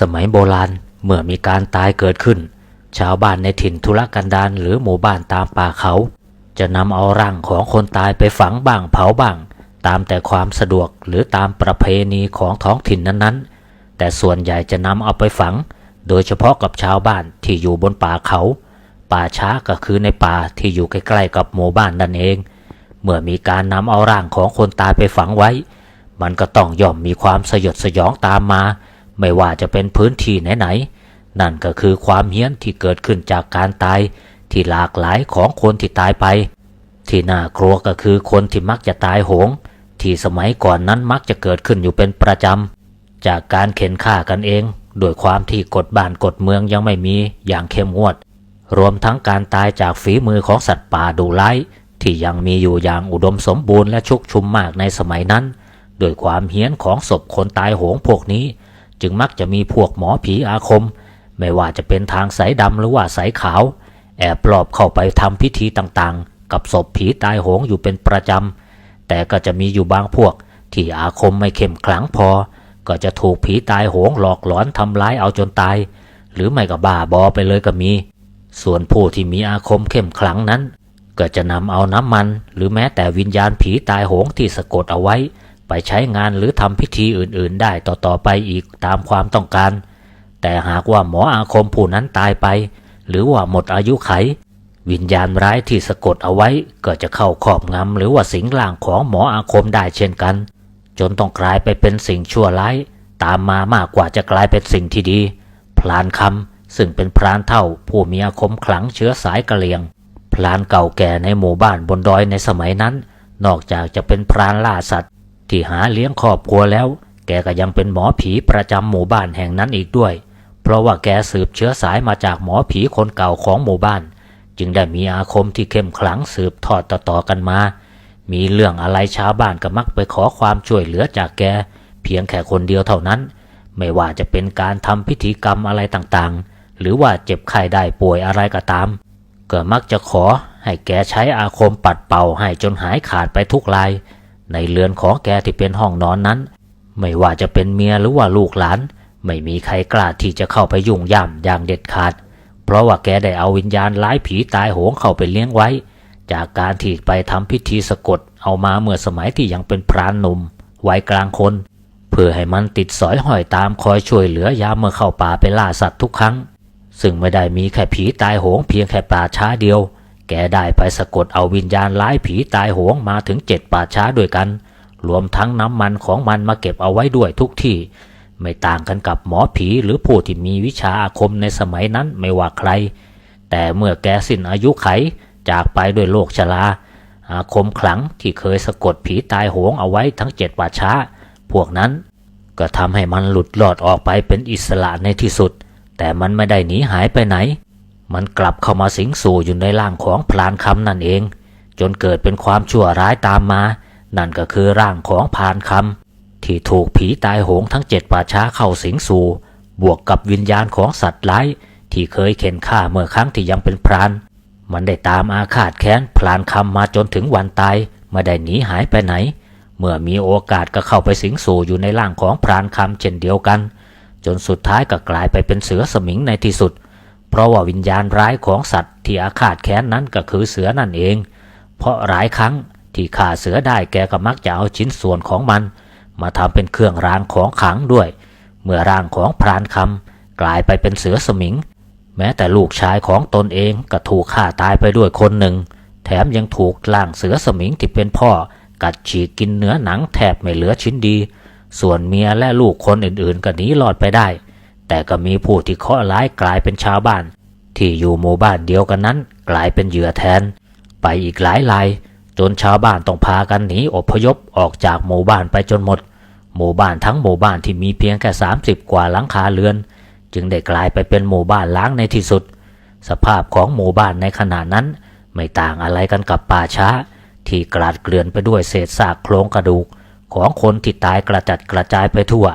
สมัยโบราณเมื่อมีการตายเกิดขึ้น ชาวบ้านในถิ่นทุรกันดารหรือหมู่บ้านตามป่าเขา จะนำเอาร่างของคนตายไปฝังบ้างเผาบ้าง ตามแต่ความสะดวกหรือตามประเพณีของท้องถิ่นนั้นๆ แต่ส่วนใหญ่จะนำเอาไปฝัง โดยเฉพาะกับชาวบ้านที่อยู่บนป่าเขา ป่าช้าก็คือในป่าที่อยู่ใกล้ๆกับหมู่บ้านนั่นเอง เมื่อมีการนำเอาร่างของคนตายไปฝังไว้ มันก็ต้องย่อมมีความสยดสยองตามมา ไม่ว่าจะเป็นพื้นที่ไหนๆนั่นก็คือความเฮี้ยนที่เกิดขึ้นจากการตาย ที่หลากหลายของคนที่ตายไป ที่น่ากลัวก็คือคนที่มักจะตายโหง ที่สมัยก่อนนั้นมักจะเกิดขึ้นอยู่เป็นประจำ จากการเข็นฆ่ากันเองโดยความที่กฎบ้านกฎเมืองยังไม่มีอย่างเข้มงวด รวมทั้งการตายจากฝีมือของสัตว์ป่าดุร้ายที่ยังมีอยู่อย่างอุดมสมบูรณ์และชุกชุมมากในสมัยนั้น โดยความเฮี้ยนของศพคนตายโหงพวกนี้ จึงมักจะมีพวกหมอผีอาคม ไม่ว่าจะเป็นทางสายดำหรือว่าสายขาว แอบปลอบเข้าไปทำพิธีต่างๆ กับศพผีตายโหงอยู่เป็นประจำ แต่ก็จะมีอยู่บางพวก ที่อาคมไม่เข้มขลังพอ ก็จะถูกผีตายโหงหลอกหลอนทำร้ายเอาจนตาย หรือไม่ก็บ้าบอไปเลยก็มี ส่วนผู้ที่มีอาคมเข้มขลังนั้น ก็จะนำเอาน้ำมัน หรือแม้แต่วิญญาณผีตายโหงที่สะกดเอาไว้ ไปใช้งานหรือทำพิธีอื่นๆ ได้ต่อๆไปอีกตามความต้องการ แต่หากว่าหมออาคมผู้นั้นตายไป หรือว่าหมดอายุไข วิญญาณร้ายที่สะกดเอาไว้ก็จะเข้าครอบงำหรือว่าสิงร่างของหมออาคมได้เช่นกัน จนต้องกลายไปเป็นสิ่งชั่วร้าย ตามมามากกว่าจะกลายเป็นสิ่งที่ดี พลานคำซึ่งเป็นพรานเท่าผู้มีอาคมขลังเชื้อสายกะเหรี่ยง พลานเก่าแก่ในหมู่บ้านบนดอยในสมัยนั้น นอกจากจะเป็นพรานล่าสัตว์ ที่หาเลี้ยงครอบครัวแล้ว แกก็ยังเป็นหมอผีประจำหมู่บ้านแห่งนั้นอีกด้วย เพราะว่าแกสืบเชื้อสายมาจากหมอผีคนเก่าของหมู่บ้าน จึงได้มีอาคมที่เข้มขลังสืบทอดต่อๆกันมา มีเรื่องอะไรชาวบ้านก็มักไปขอความช่วยเหลือจากแก เพียงแค่คนเดียวเท่านั้น ไม่ว่าจะเป็นการทำพิธีกรรมอะไรต่างๆ หรือว่าเจ็บไข้ได้ป่วยอะไรก็ตาม ก็มักจะขอให้แกใช้อาคมปัดเป่าให้จนหายขาดไปทุกราย ในเรือนของแกที่เป็นห้องนอนนั้น ไม่ว่าจะเป็นเมียหรือว่าลูกหลาน ไม่มีใครกล้าที่จะเข้าไปยุ่งย่ำอย่างเด็ดขาด เพราะว่าแกได้เอาวิญญาณร้ายผีตายโหงเข้าไปเลี้ยงไว้ จากการที่ไปทำพิธีสะกดเอามาเมื่อสมัยที่ยังเป็นพรานหนุ่มวัยกลางคน เพื่อให้มันติดสอยห้อยตามคอยช่วยเหลือยามเมื่อเข้าป่าไปล่าสัตว์ทุกครั้ง ซึ่งไม่ได้มีแค่ผีตายโหงเพียงแค่ป่าช้าเดียว แกได้ไปสะกดเอาวิญญาณร้ายผีตายโหงมาถึงเจ็ดป่าช้าด้วยกัน รวมทั้งน้ำมันของมันมาเก็บเอาไว้ด้วยทุกที่ ไม่ต่างกันกับหมอผีหรือผู้ที่มีวิชาอาคมในสมัยนั้นไม่ว่าใคร แต่เมื่อแกสิ้นอายุไข จากไปด้วยโรคชราอาคมขลังที่เคยสะกดผีตายโหงเอาไว้ทั้งเจ็ดป่าช้า พวกนั้นก็ทำให้มันหลุดหลอดออกไปเป็นอิสระในที่สุด แต่มันไม่ได้หนีหายไปไหน มันกลับเข้ามาสิงสู่อยู่ในร่างของพลานคำนั่นเอง จนเกิดเป็นความชั่วร้ายตามมา นั่นก็คือร่างของพลานคำที่ถูกผีตายโหงทั้งเจ็ดป่าช้าเข้าสิงสู่ บวกกับวิญญาณของสัตว์ร้ายที่เคยเข็นฆ่าเมื่อครั้งที่ยังเป็นพราน มันได้ตามอาฆาตแค้นพลานคำมาจนถึงวันตายไม่ได้หนีหายไปไหน เมื่อมีโอกาสก็เข้าไปสิงสู่อยู่ในร่างของพรานคำเช่นเดียวกัน จนสุดท้ายก็กลายไปเป็นเสือสมิงในที่สุด เพราะว่าวิญญาณร้ายของสัตว์ที่อาฆาตแค้นนั้นก็คือเสือนั่นเอง เพราะหลายครั้งที่ฆ่าเสือได้แกก็มักจะเอาชิ้นส่วนของมัน มาทำเป็นเครื่องรางของขลังด้วย เมื่อร่างของพรานคำกลายไปเป็นเสือสมิง แม้แต่ลูกชายของตนเองก็ถูกฆ่าตายไปด้วยคนหนึ่ง แถมยังถูกล่างเสือสมิงที่เป็นพ่อ กัดฉีกกินเนื้อหนังแทบไม่เหลือชิ้นดี ส่วนเมียและลูกคนอื่นๆก็หนีรอดไปได้ แต่ก็มีผู้ที่เคราะห์ร้ายกลายเป็นชาวบ้าน ที่อยู่หมู่บ้านเดียวกันนั้น กลายเป็นเหยื่อแทน ไปอีกหลายราย จนชาวบ้านต้องพากันหนีอพยพออกจากหมู่บ้านไปจนหมด หมู่บ้านทั้งหมู่บ้านที่มีเพียงแค่ 30 กว่าหลังคาเรือน จึงได้กลายไปเป็นหมู่บ้านล้างในที่สุด สภาพของหมู่บ้านในขณะนั้น ไม่ต่างอะไรกันกับป่าช้า ที่กลาดเกลื่อนไปด้วยเศษซากโครงกระดูก ของคนที่ตายกระจัดกระจายไปทั่ว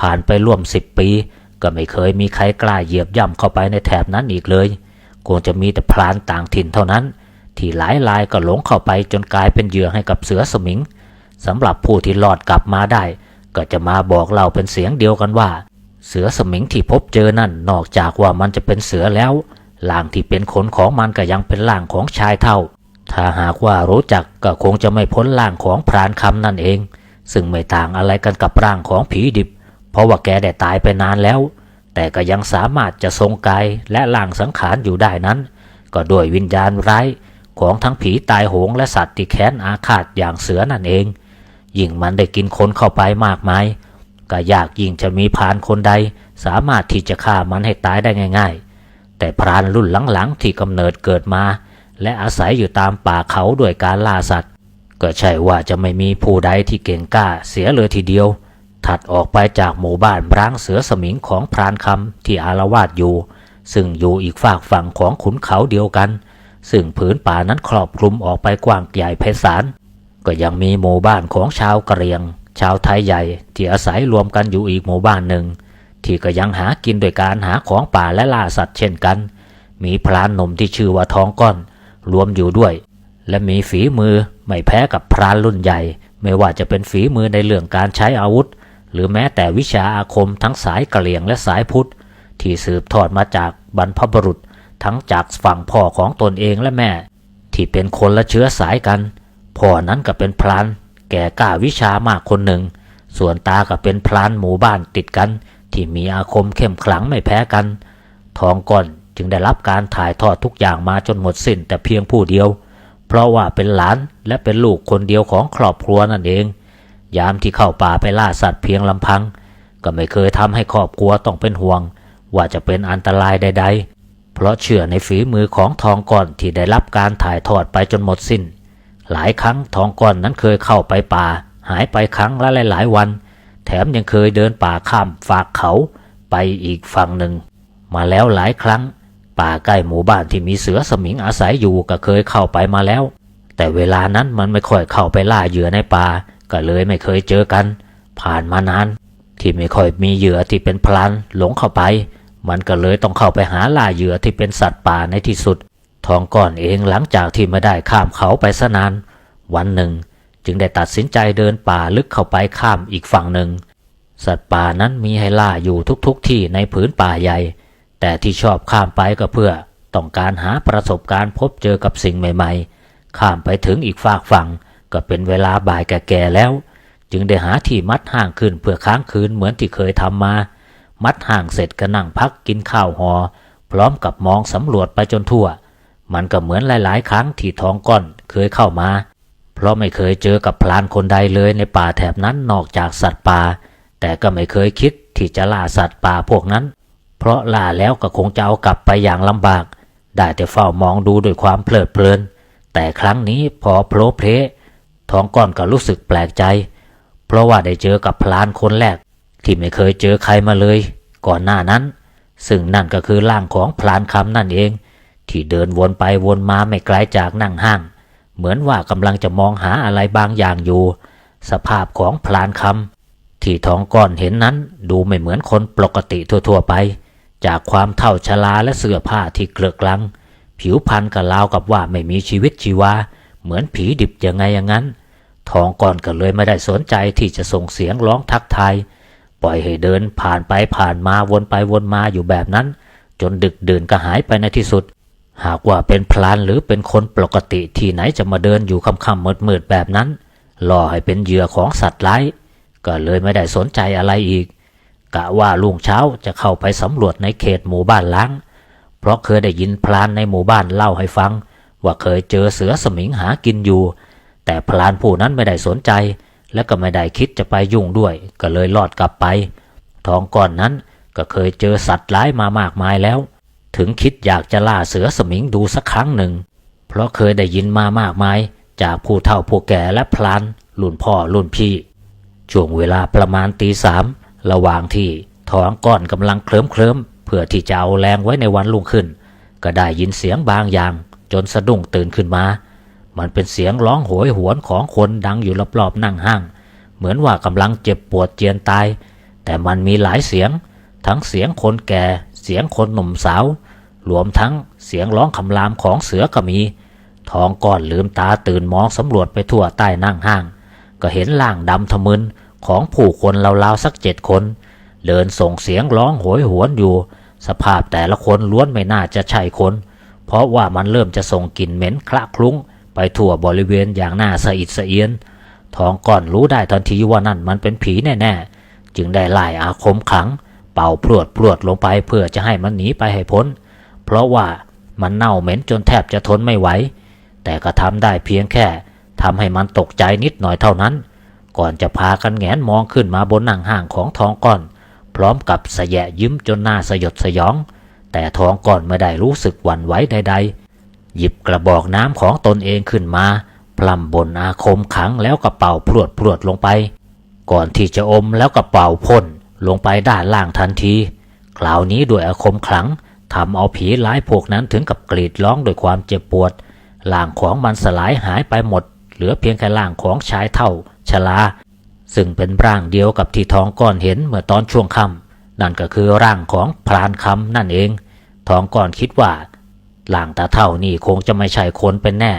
ผ่านไปร่วมสิบปี ก็ไม่เคยมีใครกล้าเหยียบย่ำเข้าไปในแถบนั้นอีกเลยคงจะมีแต่พรานต่างถิ่นเท่านั้น ที่หลายรายก็หลงเข้าไปจนกลายเป็นเหยื่อให้กับเสือสมิงสำหรับผู้ที่รอดกลับมาได้ ก็จะมาบอกเราเป็นเสียงเดียวกันว่า เสือสมิงที่พบเจอนั่นนอกจากว่ามันจะเป็นเสือแล้วล่างที่เป็นขนของมันก็ยังเป็นล่างของชายเท่า ถ้าหากว่ารู้จักก็คงจะไม่พ้นล่างของพรานคำนั่นเอง ซึ่งไม่ต่างอะไรกันกับร่างของผีดิบ เพราะว่าแกได้ตายไปนานแล้ว แต่ก็ยังสามารถจะทรงกายและล่างสังขารอยู่ได้นั้น ก็ด้วยวิญญาณร้ายของทั้งผีตายโหงและสัตว์ที่แค้นอาฆาตอย่างเสือนั่นเอง ยิ่งมันได้กินคนเข้าไปมากมายก็ยากยิ่งจะมีพรานคนใด สามารถที่จะฆ่ามันให้ตายได้ง่าย ๆ แต่พรานรุ่นหลังๆที่กำเนิดเกิดมา และอาศัยอยู่ตามป่าเขาด้วยการล่าสัตว์ ก็ใช่ว่าจะไม่มีผู้ใดที่เก่งกล้าเสียเลยทีเดียว ถัดออกไปจากหมู่บ้านร้างเสือสมิงของพรานคำที่อารวาสอยู่ ซึ่งอยู่อีกฝากฝั่งของขุนเขาเดียวกัน ซึ่งผืนป่านั้นครอบคลุมออกไปกว้างใหญ่ไพศาลก็ยังมีหมู่บ้านของชาวกะเหรียง ชาวไทยใหญ่ที่อาศัยรวมกันอยู่อีกหมู่บ้านหนึ่ง ที่ก็ยังหากินโดยการหาของป่าและล่าสัตว์เช่นกัน มีพรานหนุ่มที่ชื่อว่าทองก้อน รวมอยู่ด้วย และมีฝีมือไม่แพ้กับพรานรุ่นใหญ่ ไม่ว่าจะเป็นฝีมือในเรื่องการใช้อาวุธ หรือแม้แต่วิชาอาคมทั้งสายกะเหลี่ยงและสายพุทธ ที่สืบทอดมาจากบรรพบุรุษ ทั้งจากฝั่งพ่อของตนเองและแม่ ที่เป็นคนละเชื้อสายกันพ่อนั้นก็เป็นพรานแก่กล้าวิชามากคนหนึ่ง ส่วนตาก็เป็นพรานหมู่บ้านติดกัน ที่มีอาคมเข้มขลังไม่แพ้กัน ทองก่อนจึงได้รับการถ่ายทอดทุกอย่างมาจนหมดสิ้นแต่เพียงผู้เดียว เพราะว่าเป็นหลานและเป็นลูกคนเดียวของครอบครัวนั่นเอง ยามที่เข้าป่าไปล่าสัตว์เพียงลำพัง ก็ไม่เคยทำให้ครอบครัวต้องเป็นห่วง ว่าจะเป็นอันตรายใด ๆ เพราะเชื่อในฝีมือของทองก่อนที่ได้รับการถ่ายทอดไปจนหมดสิ้น หลายครั้งทองก่อนนั้นเคยเข้าไปป่า หายไปครั้งละหลายๆวัน แถมยังเคยเดินป่าข้ามฝากเขาไปอีกฝั่งหนึ่ง มาแล้วหลายครั้ง ป่าใกล้หมู่บ้านที่มีเสือสมิงอาศัยอยู่ก็เคยเข้าไปมาแล้ว แต่เวลานั้นมันไม่ค่อยเข้าไปล่าเหยื่อในป่า ก็เลยไม่เคยเจอกัน ผ่านมานาน ที่ไม่ค่อยมีเหยื่อที่เป็นพลันหลงเข้าไป มันก็เลยต้องเข้าไปหาล่าเหยื่อที่เป็นสัตว์ป่าในที่สุด ทองก้อนเองหลังจากที่ไม่ได้ข้ามเขาไปสนาน วันหนึ่ง จึงได้ตัดสินใจเดินป่าลึกเข้าไปข้ามอีกฝั่งหนึ่ง สัตว์ป่านั้นมีให้ล่าอยู่ทุกๆทที่ในผืนป่าใหญ่ แต่ที่ชอบข้ามไปก็เพื่อต้องการหาประสบการณ์พบเจอกับสิ่งใหม่ ๆ ข้ามไปถึงอีกฝากฝั่ง ก็เป็นเวลาบ่ายแก่ๆแล้ว จึงได้หาที่มัดห่างขึ้นเพื่อค้างคืนเหมือนที่เคยทำมา มัดห่างเสร็จก็นั่งพักกินข้าวหอ พร้อมกับมองสำรวจไปจนทั่ว มันก็เหมือนหลาย ๆ ครั้งที่ท้องก้อนเคยเข้ามา เพราะไม่เคยเจอกับพลานคนใดเลยในป่าแถบนั้นนอกจากสัตว์ป่า แต่ก็ไม่เคยคิดที่จะล่าสัตว์ป่าพวกนั้น เพราะล่าแล้วก็คงจะเอากลับไปอย่างลำบาก ได้แต่เฝ้ามองดูด้วยความเพลิดเพลิน แต่ครั้งนี้พอโผล่เพล ท้องก้อนก็รู้สึกแปลกใจ เพราะว่าได้เจอกับพลานคนแรก ที่ไม่เคยเจอใครมาเลย ก่อนหน้านั้น ซึ่งนั่นก็คือร่างของพลานคำนั่นเอง ที่เดินวนไปวนมาไม่ไกลจากนั่งห้าง เหมือนว่ากำลังจะมองหาอะไรบางอย่างอยู่ สภาพของพลานคำที่ท้องก้อนเห็นนั้นดูไม่เหมือนคนปกติทั่วๆไป จากความเท่าชราและเสื้อผ้าที่เกลือกลัง ผิวพรรณก็ราวกับว่าไม่มีชีวิตชีวาเหมือนผีดิบยังไงอย่างนั้น ทองก่อนก็เลยไม่ได้สนใจที่จะส่งเสียงร้องทักทายปล่อยให้เดินผ่านไปผ่านมาวนไปวนมาอยู่แบบนั้น จนดึกดื่นก็หายไปในที่สุด หากว่าเป็นพลานหรือเป็นคนปกติที่ไหนจะมาเดินอยู่ค่ำๆมืดๆแบบนั้นล่อให้เป็นเหยื่อของสัตว์ร้ายก็เลยไม่ได้สนใจอะไรอีก กะว่าลุงเช้าจะเข้าไปสำรวจในเขตหมู่บ้านล้าง เพราะเคยได้ยินพลานในหมู่บ้านเล่าให้ฟัง ว่าเคยเจอเสือสมิงหากินอยู่ แต่พลานผู้นั้นไม่ได้สนใจ และก็ไม่ได้คิดจะไปยุ่งด้วย ก็เลยลอดกลับไป ทองก่อนนั้นก็เคยเจอสัตว์ร้ายมามากมายแล้ว ถึงคิดอยากจะล่าเสือสมิงดูสักครั้งหนึ่ง เพราะเคยได้ยินมามากมาย จากผู้เฒ่าผู้แก่และพลานรุ่นพ่อรุ่นพี่ ช่วงเวลาประมาณตีสามระหว่างที่ท้องก้อนกำลังเคลิ้มเคลิ้มเพื่อที่จะเอาแรงไว้ในวันรุ่งขึ้น ก็ได้ยินเสียงบางอย่างจนสะดุ้งตื่นขึ้นมา มันเป็นเสียงร้องโหยหวนของคนดังอยู่รอบๆนั่งห้าง เหมือนว่ากำลังเจ็บปวดเจียนตาย แต่มันมีหลายเสียง ทั้งเสียงคนแก่ เสียงคนหนุ่มสาว รวมทั้งเสียงร้องคำรามของเสือก็มี ทองก้อนลืมตาตื่นมองสำรวจไปทั่วใต้นั่งห้าง ก็เห็นล่างดำทะมึนของผู้คนราวๆสักเจ็ดคน เดินส่งเสียงร้องโหยหวนอยู่ สภาพแต่ละคนล้วนไม่น่าจะใช่คน เพราะว่ามันเริ่มจะส่งกลิ่นเหม็นคละคลุ้ง ไปทั่วบริเวณอย่างน่าสะอิดสะเอียนทองก่อนรู้ได้ทันทีว่านั่นมันเป็นผีแน่ๆ จึงได้ไล่อาคมขัง เป่าพรวดพรวดลงไปเพื่อจะให้มันหนีไปให้พ้น เพราะว่ามันเน่าเหม็นจนแทบจะทนไม่ไหว แต่ก็ทำได้เพียงแค่ทำให้มันตกใจนิดหน่อยเท่านั้น ก่อนจะพากันแงนมองขึ้นมาบนหนังห่างของทองก้อน พร้อมกับสะแยะยิ้มจนหน้าสยดสยอง แต่ทองก้อนไม่ได้รู้สึกหวั่นไหวใดๆ หยิบกระบอกน้ำของตนเองขึ้นมา พลัมบนอาคมขังแล้วกระเป๋าพรวดพรวดลงไป ก่อนที่จะอมแล้วกระเป๋าพ่นลงไปด้านล่างทันที คราวนี้ด้วยอาคมขลังทำเอาผีร้ายพวกนั้นถึงกับกรีดร้องด้วยความเจ็บปวดร่างของมันสลายหายไปหมด เหลือเพียงแค่ร่างของชายเท่า ชลา ซึ่งเป็นร่างเดียวกับที่ทองก้อนเห็นเมื่อตอนช่วงค่ำนั่นก็คือร่างของพรานคำนั่นเอง ทองก้อนคิดว่า ร่างตาเท่านี่คงจะไม่ใช่คนเป็นแน่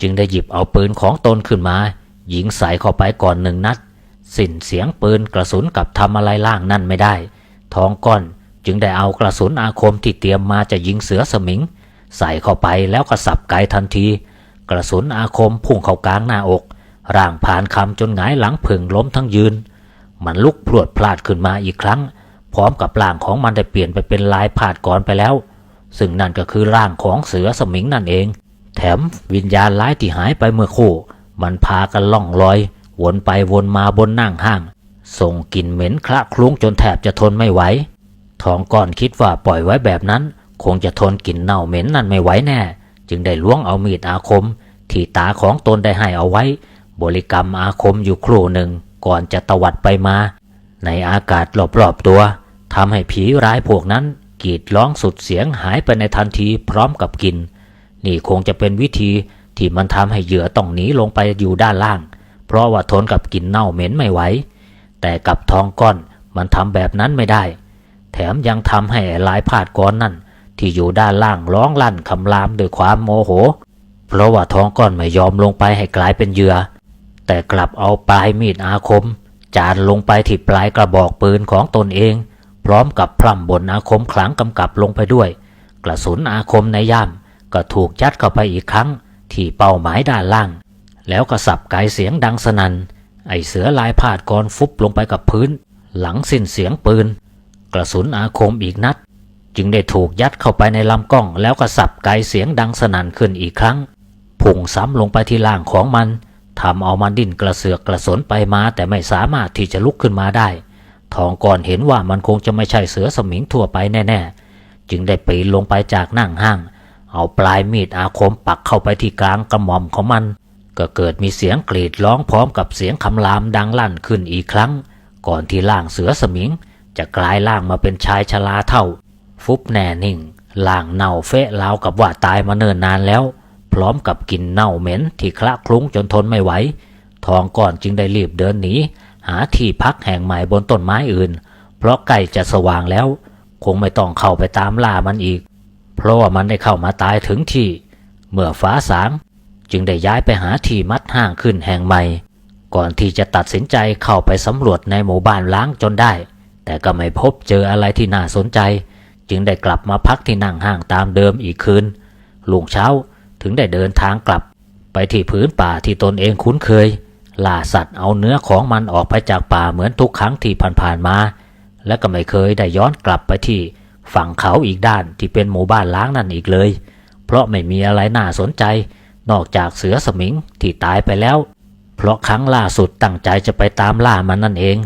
จึงได้หยิบเอาปืนของตนขึ้นมา ยิงใส่เข้าไปก่อนหนึ่งนัด สิ้นเสียงปืนกระสุนกับทำอะไรล่างนั่นไม่ได้ทองก้อนจึงได้เอากระสุนอาคมที่เตรียมมาจะยิงเสือสมิง ใส่เข้าไปแล้วก็สับไกทันที กระสุนอาคมพุ่งเข้ากลางหน้าอก ร่างผ่านคำจนหงายหลังผึ่งล้มทั้งยืน มันลุกพรวดพลาดขึ้นมาอีกครั้ง พร้อมกับร่างของมันได้เปลี่ยนไปเป็นลายผาดก่อนไปแล้ว ซึ่งนั่นก็คือร่างของเสือสมิงนั่นเอง แถมวิญญาณร้ายที่หายไปเมื่อคู่ มันพากันล่องลอย วนไปวนมาบนนั่งห้าง ส่งกลิ่นเหม็นคละคลุ้งจนแทบจะทนไม่ไหวทองก้อนคิดว่าปล่อยไว้แบบนั้น คงจะทนกลิ่นเน่าเหม็นนั่นไม่ไหวแน่ จึงได้ล้วงเอามีดอาคม ที่ตาของตนได้ให้เอาไว้ บริกรรมอาคมอยู่ครู่หนึ่งก่อนจะตวัดไปมา ในอากาศรอบๆตัวทำให้ผีร้ายพวกนั้น กรีดร้องสุดเสียงหายไปในทันทีพร้อมกับกิน นี่คงจะเป็นวิธีที่มันทำให้เหยื่อต้องหนีลงไปอยู่ด้านล่าง เพราะว่าทนกับกลิ่นเน่าเหม็นไม่ไหวแต่กับทองก้อนมันทำแบบนั้นไม่ได้ แถมยังทำให้ลายพาดก้อนนั่น ที่อยู่ด้านล่างร้องลั่นคำรามด้วยความโมโห เพราะว่าทองก้อนไม่ยอมลงไปให้กลายเป็นเหยื่อ แต่กลับเอาปลายมีดอาคม จานลงไปที่ปลายกระบอกปืนของตนเอง พร้อมกับพร่ำบนอาคมขลังกำกับลงไปด้วย กระสุนอาคมในย่ามก็ถูกยัดเข้าไปอีกครั้ง ที่เป้าหมายด้านล่าง แล้วก็สับไกเสียงดังสนัน่นไอเสือลายพาดกรฟุบลงไปกับพื้น หลังสิ้นเสียงปืน กระสุนอาคมอีกนัด จึงได้ถูกยัดเข้าไปในลำกล้อง แล้วก็สับไกเสียงดังสนั่นขึ้นอีกครั้งพุ่งซ้ำลงไปที่ล่างของมันทำเอามันดิ้นกระเสือกกระสนไปมาแต่ไม่สามารถที่จะลุกขึ้นมาได้ ทองก่อนเห็นว่ามันคงจะไม่ใช่เสือสมิงทั่วไปแน่ ๆ จึงได้ปีนลงไปจากนั่งห้าง เอาปลายมีดอาคมปักเข้าไปที่กลางกระหม่อมของมัน ก็เกิดมีเสียงกรีดร้องพร้อมกับเสียงคำรามดังลั่นขึ้นอีกครั้ง ก่อนที่ล่างเสือสมิง จะกลายล่างมาเป็นชายชราเท่า ฟุบแน่นิ่งล่างเน่าเฟะราวกับว่าตายมาเนิ่นนานแล้ว พร้อมกับกลิ่นเน่าเหม็นที่คละคลุ้งจนทนไม่ไหวทองก่อนจึงได้รีบเดินหนี หาที่พักแห่งใหม่บนต้นไม้อื่น เพราะใกล้จะสว่างแล้ว คงไม่ต้องเข้าไปตามล่ามันอีก เพราะว่ามันได้เข้ามาตายถึงที่ เมื่อฟ้าสางจึงได้ย้ายไปหาที่มัดห้างขึ้นแห่งใหม่ ก่อนที่จะตัดสินใจเข้าไปสำรวจในหมู่บ้านล้างจนได้ แต่ก็ไม่พบเจออะไรที่น่าสนใจ จึงได้กลับมาพักที่นั่งห้างตามเดิมอีกคืนลุงเช้าถึงได้เดินทางกลับไปที่พื้นป่าที่ตนเองคุ้นเคย ล่าสัตว์เอาเนื้อของมันออกไปจากป่าเหมือนทุกครั้งที่ผ่านๆมา และก็ไม่เคยได้ย้อนกลับไปที่ฝั่งเขาอีกด้านที่เป็นหมู่บ้านล้างนั่นอีกเลย เพราะไม่มีอะไรน่าสนใจ นอกจากเสือสมิงที่ตายไปแล้ว เพราะครั้งล่าสุดตั้งใจจะไปตามล่ามันนั่นเอง